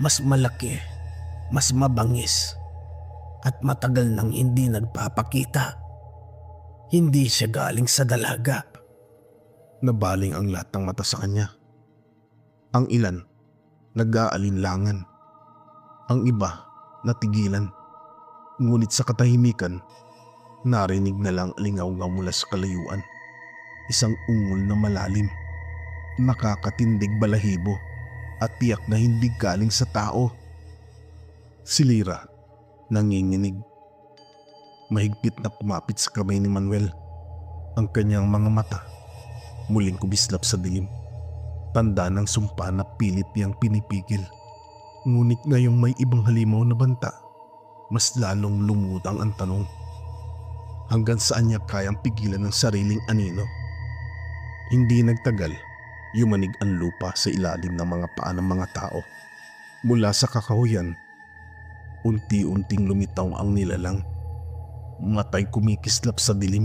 mas malaki, mas mabangis, at matagal nang hindi nagpapakita. Hindi siya galing sa dalaga. Nabaling ang lahat ng mata sa kanya. Ang ilan, nag-aalinlangan. Ang iba, natigilan. Ngunit sa katahimikan, narinig na lang lingaw-ngaw mula sa kalayuan. Isang ungol na malalim, nakakatindig balahibo at tiyak na hindi galing sa tao. Si Lira, nanginginig. Mahigpit na kumapit sa kamay ni Manuel. Ang kanyang mga mata, muling kumislap sa dilim. Tanda ng sumpa na pilit niyang pinipigil. Ngunit ngayong may ibang halimaw na banta, mas lalong lumutang ang tanong. Hanggang saan niya kayang pigilan ng sariling anino? Hindi nagtagal, yumanig ang lupa sa ilalim ng mga paa ng mga tao. Mula sa kakahuyan, unti-unting lumitaw ang nilalang. Matay kumikislap sa dilim.